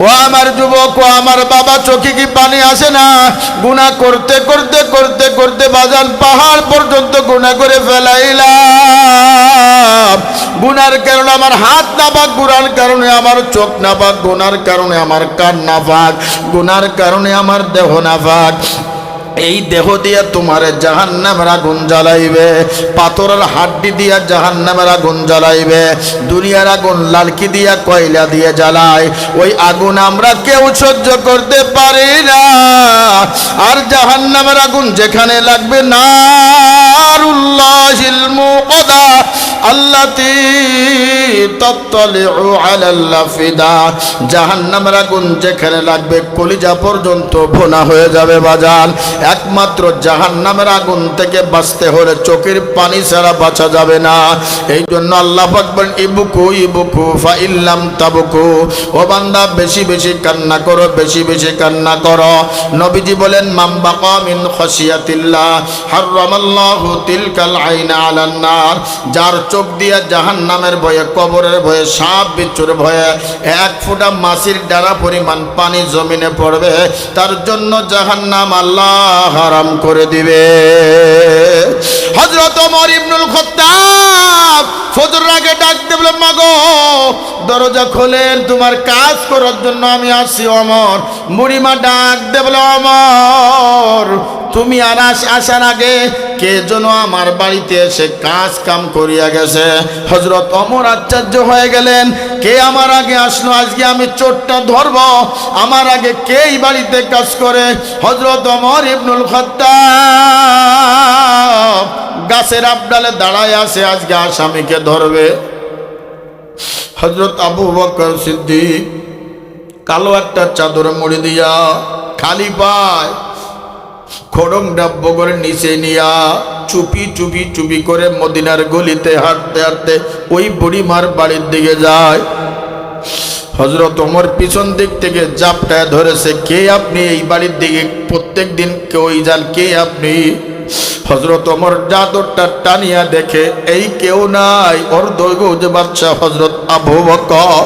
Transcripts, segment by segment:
ও আমার যুবক, ও আমার বাবা, চোখে কি পানি আসে না? গুণা করতে করতে করতে করতে বাজান পাহাড় পর্যন্ত গুণা করে ফেলাইলাম। গুনার কারণে আমার হাত না পাক গুনার কারণে আমার চোখ না পাক গুনার কারণে আমার কান না পাক গুনার কারণে আমার দেহ না পাক এই দেহ দিয়া তোমার জাহান নামের আগুন জ্বালাইবে, পাথরের হাড্ডি দিয়া জাহান নামের আগুন জ্বালাইবে, দুনিয়ার আগুন লালকি দিয়া কয়লা দিয়ে জ্বালায়। ওই আগুন আমরা কেউ সহ্য করতে পারি না। আর জাহান নামের আগুন যেখানে লাগবে মুকদা আল্লাতি চোখের পানি ছাড়া বাঁচা যাবে না। এই জন্য আল্লাহ ইবুকু ইবুকু ফা ইল্লাম তাবুকু। ও বান্দা, বেশি বেশি কান্না করো, বেশি বেশি কান্না করো। নবীজি বলেন মাম্বাকা মিন তিলকাল আইনা আলান নার। যার চোখ দিয়া জাহান্নামের ভয়ে কবরের ভয়ে, সাপ বিচ্ছুর ভয়ে, এক ফোঁটা মাসির ডানা পরিমাণ পানি জমিনে পড়বে, তার জন্য জাহান্নাম আল্লাহ হারাম করে দিবে। হজরত ওমর ইবনুল খত্তাব ফজর আগে ডাক দেবলে মাগো, দরজা খোলেন, তোমার কাজ করার জন্য আমি আসি অমর বুড়িমা ডাক দেবলে অমর তুমি আর আস আসার আগে কে যেন আমার বাড়িতে এসে কাজ কাম করিয়া গেছে। হজরত অমর আশ্চর্য হয়ে গেলেন, কে আমার আগে আসলো? আজকে আমি চোরটা ধরব। আমার আগে কে এই বাড়িতে কাজ করে? হজরত অমর ইবনুল খত্তাব গাছের আবডালে দাঁড়ায় আছে, আজকে আসামিকে ধরবে। হজরত আবু বকর সিদ্দিক কালো একটা চাদর মুড়ি দিয়া খালি পায় খড়ং ডাব্য করে নিচে নিয়া চুপি চুপি চুপি করে মদিনার গলিতে হাঁটতে হাঁটতে ওই বুড়িমার বাড়ির দিকে যায়। হজরত ওমর পিছন দিক থেকে জাপটায় ধরেছে, কে আপনি? এই বাড়ির দিকে প্রত্যেক দিন কেউই যান? কে আপনি? হজরত ওমর জাদরটা টানিয়া দেখে, এই কেউ নাই ওর দৈব যে বাচ্চা হজরত আবু বকর।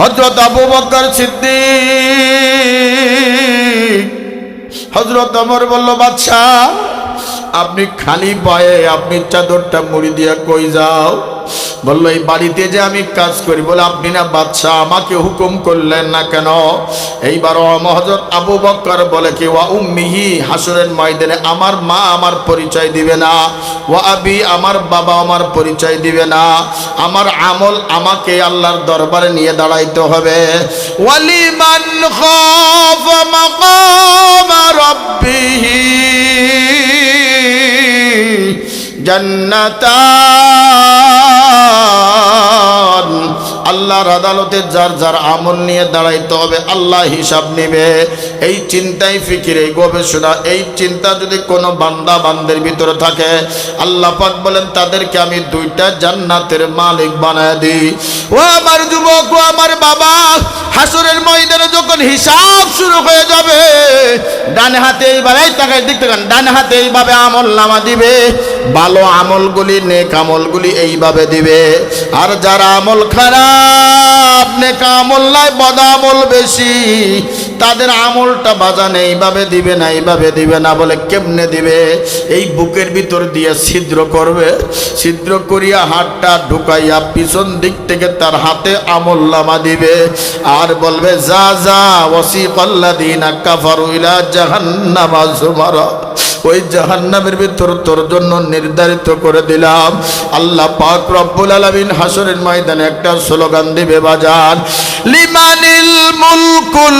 হজরত আবু বকর সিদ্দিক হজরত অমর বলল বাচ্চা আপনি খালি পায়ে আপনি চাদরটা মুড়ি দিয়া কই যাও? বলল, এই বাড়িতে যে আমি কাজ করি, বলে, আপনি না বাচ্চা আমাকে হুকুম করলেন না কেন? এইবার মহজর আবু বক্কর বলে কি, ওয়া উম্মিহি, হাসুরের ময়দানে আমার মা আমার পরিচয় দিবে না। ওয়া আবি, আমার বাবা আমার পরিচয় দিবে না। আমার আমল আমাকে আল্লাহর দরবারে নিয়ে দাঁড়াইতে হবে। ওয়ালিমান খাফ মাকাম রাব্বিহি জান্নাতান আল্লাহর আদালতে যার যার আমল নিয়ে দাঁড়াইতে হবে, আল্লাহ হিসাব নেবে। এই চিন্তাই ফিকির, এই গবেষণা, এই চিন্তা যদি কোনো বান্দা বান্দের ভিতরে থাকে, আল্লাহ পাক বলেন, তাদেরকে আমি দুইটা জান্নাতের মালিক বানায় দিই। ও আমার যুবক, ও আমার বাবা, হাসুরের ময়দানে যখন হিসাব শুরু হয়ে যাবে, ডান হাতে এইবার এই দেখতে পান ডান হাতে এইভাবে আমল নামা দিবে, ভালো আমলগুলি, নেক আমলগুলি এইভাবে দিবে। আর যারা আমল খারাপ নেক আমল নাই বদ আমল বেশি। তাদের আমলটা বাজানে এইভাবে দিবে না, এইভাবে দিবে না বলে কেমনে দিবে? এই বুকের ভিতর দিয়ে ছিদ্র করবে। ছিদ্র করিয়া হাতটা ঢুকাইয়া পিছন দিক থেকে তার হাতে আমল নামা দিবে। আর বলবে, যা যা ওসিফাল্লাদিনা কাফারুইলা জাহান্নামা জুমারা। ওই জাহান্নামের ভিতর তোর জন্য নির্ধারিত করে দিলাম। আল্লাহ পাক রব্বুল আলামিন হাসরের ময়দানে একটা স্লোগান দিবে বাজার লিমানিল মুলকুল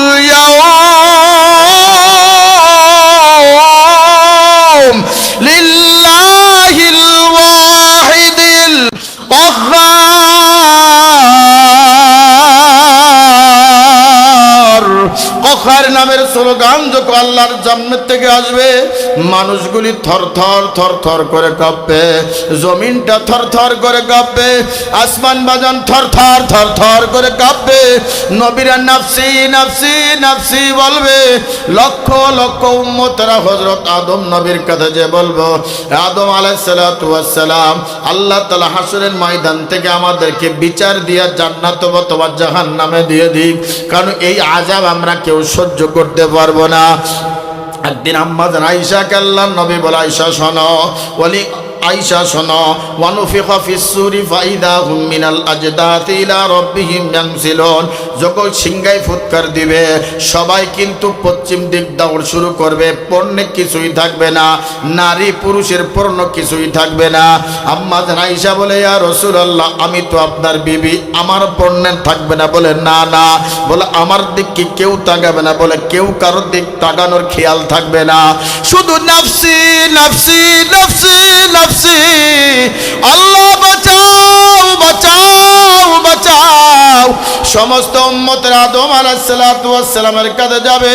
লিল্লাহিল ওয়াহিদিল খায়ের নামের স্লোগান যত আল্লাহর জান্নাত থেকে আসবে, মানুষগুলি থরথর থরথর করে কাঁপবে। জমিনটা থরথর করে কাঁপবে, আসমান বাজান থরথর থরথর করে কাঁপবে। নবীরা নাফসি নাফসি নাফসি বলবে, লক্ষ লক্ষ উম্মতরা হযরত আদম নবীর কথা যে বলব, আদম আলাইসালাম আল্লাহ তালা হাসুরের ময়দান থেকে আমাদেরকে বিচার দিয়া জান্নাত অথবা জাহান নামে দিয়ে দিক। কারণ এই আজাব আমরা কেউ সহ্য করতে পারব না। একদিন আম্মা জান আইসা নবী বলা আইসা শোনো। বলি আইসা শোনো। ওয়ানুফিখা ফিসসুরি ফাইদা হুম মিনাল আজদাতি ইলা রাব্বিহিম ইয়ানসিলুন যখন সিংগাই ফুৎকার দিবে, সবাই কিন্তু পশ্চিম দিক দৌড় শুরু করবে, পণ্যে কিছুই থাকবে না, নারী পুরুষের পণ্য কিছুই থাকবে না। আম্মা আইসা বলে, ইয়া রাসূলুল্লাহ, আমি তো আপনার বিবি, আমার পণ্যে থাকবে না। বলে, না না। বলে, আমার দিক কি কেউ তাকাবে না। বলে, কেউ কারোর দিক তাকানোর খেয়াল থাকবে না। শুধু নাফসি নাফসি নাফসি নাফসি। আল্লাহ বাঁচাও বাঁচাও বাঁচাও। সমস্ত উম্মতের আদম আলাইসালামের কাছে যাবে।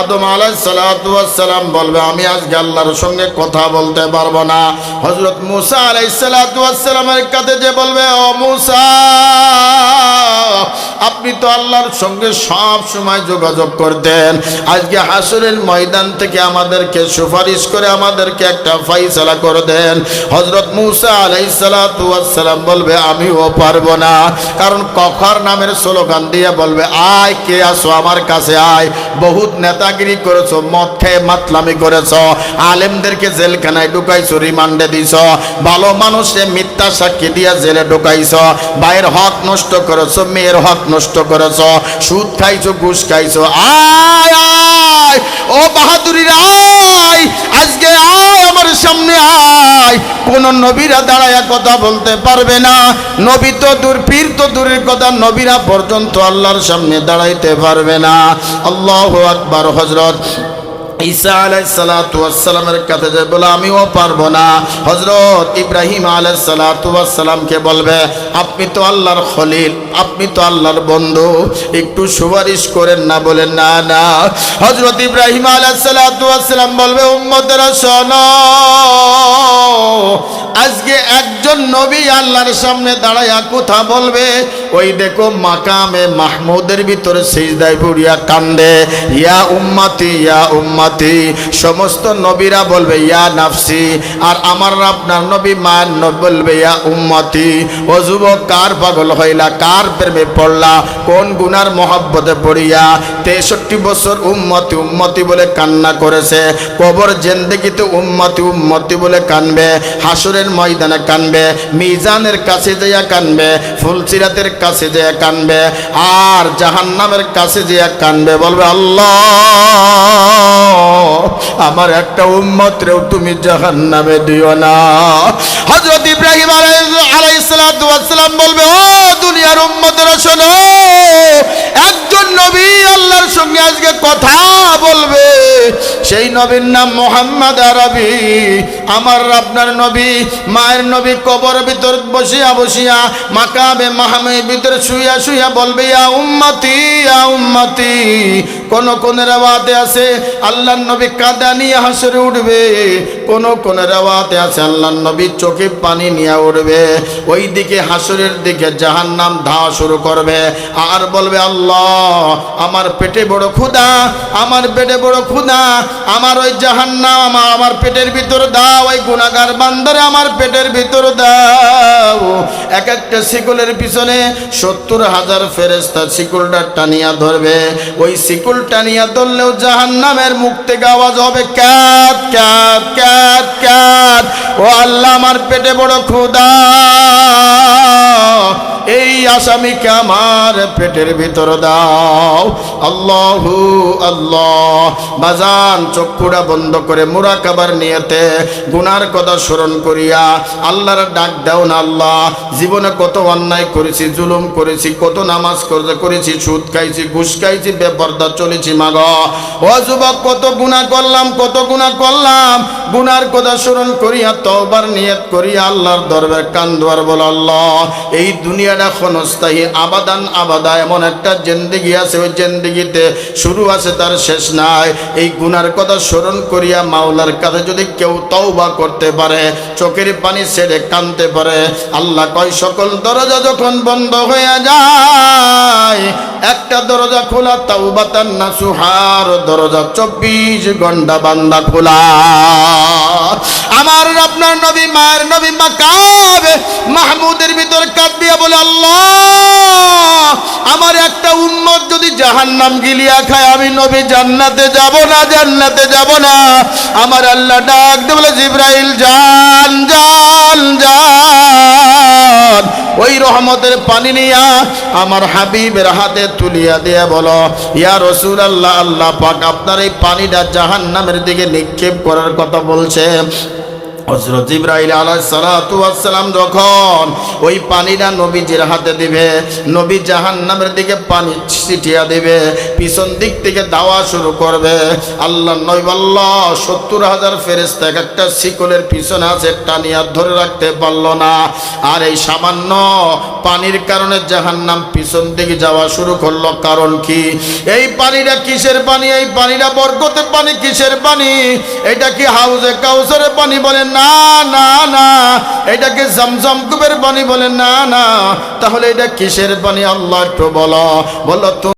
আদম আলাইসালাম বলবে, আমি আজকে আল্লাহর সঙ্গে কথা বলতে পারব না। হজরত মুসা আলাইসালামের কাছে যে বলবে, ও মুসা আপনি তো আল্লাহর সঙ্গে সব সময় যোগাযোগ করতেন। আজকে হাসরের ময়দান থেকে আমাদেরকে সুপারিশ করে আমাদেরকে একটা ফাইসলা করে দেন। হজরত মুসা আলাইসালাম বলবে, আমিও পারব না। কারণ কখর নামের স্লোগান দিয়ে বলবে, আয়, কে আসো আমার কাছে আয়। বহুত নেতাগিরি করেছ মদ খেয়ে মাতলামি করেছ, আলেমদেরকে জেলখানায় ঢুকাইছো, রিমান্ডে দিছ, ভালো মানুষে মিথ্যা সাক্ষী দিয়া জেলে ঢুকাইছ, ভাইয়ের হক নষ্ট করেছ, মেয়ের হক নষ্ট করেছ, সুদ খাইছো, ঘুষ খাইছো। আয় আয়, ও বাহাদুরির আয়, আজকে আয়, আমার সামনে আয়। কোন নবীরা দাঁড়ায়া কথা বলতে পারবে না। নবী তো দূর, পীর তো দূরের কথা নবীরা পর্যন্ত আল্লাহর সামনে দাঁড়াইতে পারবে না। আল্লাহ আকবার হজরত ঈসা আলাইসালামের কাছে যে বলে, আমিও পারব না। হজরত ইব্রাহিম আলাইসালামকে বলবে, আপনি তো আল্লাহর খলিল, আপনি তো আল্লাহর বন্ধু, একটু সুপারিশ করেন না বলেন না না। হজরত ইব্রাহিম আলাইসালাম বলবে, উম্মতেরা শোনো আজকে একজন নবী আল্লাহর সামনে দাঁড়াইয়া কথা বলবে। ওই দেখো মাকামে মাহমুদের ভিতরে সিজদায় বুড়িয়া কান্দে। ইয়া উম্মাতি ইয়া উম্মাতি, সমস্ত নবীরা বলবে, ইয়া নাফসি। আর আমার আপনার নবী মায়ের নবী বলবে, ইয়া উম্মাতি। ও যুবক, কার পাগল হইলা, কার প্রেমে পড়লা, কোন গুনার মহব্বতে পড়িয়া? তেষট্টি বছর উম্মতি উম্মতি বলে কান্না করেছে। কবর জেন্দেগিতে উম্মতি উম্মতি বলে কানবে। হাসুরের ময়দানে কানবে, মিজানের কাছে যাইয়া কানবে ফুলসিরাতের কাছে যেয়ে কানবে, আর জাহান্নামের কাছে যেয়ে কানবে, বলবে, আল্লাহ, আমার একটা উম্মতরেও তুমি জাহান্নামে দিও না। হযরত ইব্রাহিম আলাইহিসসালাম বলবে, ও দুনিয়ার উম্মতরা শোনো, একজন নবী আল্লাহর সঙ্গে আজকে কথা বলবে। সেই নবীর নাম মোহাম্মদ আরবি। আমার আপনার নবী, মায়ের নবী কবর ভিতর বসিয়া বসিয়া মাকাবে মাহামের ভিতরে শুইয়া শুইয়া বলবে, ইয়া উম্মতি, ইয়া উম্মতি কোন কোন রেওয়াতে আছে, আল্লাহর নবী কাদা নিয়ে হাসরে উঠবে। কোন কোন রেওয়াতে আছে, আল্লাহর নবী চোখে পানি নিয়ে উঠবে। ওই দিকে হাসরের দিকে জাহান নাম ধাওয়া শুরু করবে। আর বলবে, আল্লাহ, আমার পেটে বড় ক্ষুধা, আমার পেটে বড় ক্ষুধা, আমার ওই জাহান্নাম আমার আমার পেটের ভিতর দাও, ওই গুণাগার বান্দারে আমার পেটের ভিতর দাও। এক একটা শিকলের পিছনে সত্তর হাজার ফেরেস্তা শিকুলটা টানিয়া ধরবে। ওই শিকুল টানিয়া ধরলেও জাহান নামের মুখ থেকে আওয়াজ হবে ক্যাত ক্যাত ক্যাত ক্যাত ও আল্লাহ আমার পেটে বড় এই আসামিকে আমার পেটের ভিতর দাও। আল্লাহু আল্লাহ। বাজান চক্ষুরা বন্ধ করে মুরাকাবার নিয়েতে গুনার কথা স্মরণ করিয়া আল্লাহর ডাক দাও না আল্লাহ। জীবনে কত অন্যায় করেছি, জুলুম করেছি, কত নামাজ করেছি, সুদ খাইছি, ঘুষ খাইছি, বেপর্দা চলেছি মাগ। ও যুবক, কত গুণা করলাম, কত গুণা করলাম। গুনার কথা স্মরণ করিয়া তওবার নিয়ত করিয়া আল্লাহর দরবার কান্দুয়ার বল, আল্লাহ। এই দুনিয়াটা এখন নস্তাহি আবাদান আবাদা, এমন একটা জেন্দিগি আছে, ওই জেন্দিগিতে শুরু আছে, তার শেষ নাই। এই গুনার কথা স্মরণ করিয়া মাওলার কাছে যদি কেউ তওবা করতে পারে, চোখের পানি ছেড়ে কানতে পারে, আল্লাহ কয়, সকল দরজা যখন বন্ধ হয়ে যায়, একটা দরজা খোলা, তাওবাতান নাসুহার দরজা চব্বিশ ঘণ্টা বান্দা খোলা। আমার আপনার নবী, মায়ের নবী মাকাব, মাহমুদের ভিতর কাঁদ দিয়া বলে, আল্লাহ, আমার একটা উম্মত যদি জাহান্নাম গিলিয়া খায়, আমি নবী জান্নাতে যাব না, জান্নাতে যাব না। আমার আল্লাহ ডাক দিয়ে বলে, জিব্রাইল, জান জান জান। ওই রহমতের পানি নিয়া আমার হাবিবের হাতে তুলিয়া দিয়ে বলো, ইয়া রসুল আল্লাহ আল্লাহ পাক আপনার এই পানিটা জাহান্নামের দিকে নিক্ষেপ করার কথা বলছে। হজরত ইব্রাহিম আলাইসালাম যখন ওই পানিটা নবীজির হাতে দিবে, নবী জাহান নামের দিকে পানি ছিটিয়া দিবে, পিছন দিক থেকে দাওয়া শুরু করবে আল্লাহ নৈবল্ল সত্তর হাজার ফেরেস্তা এক একটা শিকলের পিছনে আছে টানিয়া ধরে রাখতে পারল না। আর এই সামান্য পানির কারণে জাহান নাম পিছন দিকে যাওয়া শুরু করল। কারণ কি? এই পানিটা কিসের পানি? এই পানিটা বরকতের পানি, কিসের পানি? এটা কি হাউজে কাউসারের পানি বলেন না না না এটাকে জমজম কুবের পানি বলে, না না। তাহলে এটা কিসের পানি আল্লাহ একটু বলো। বলো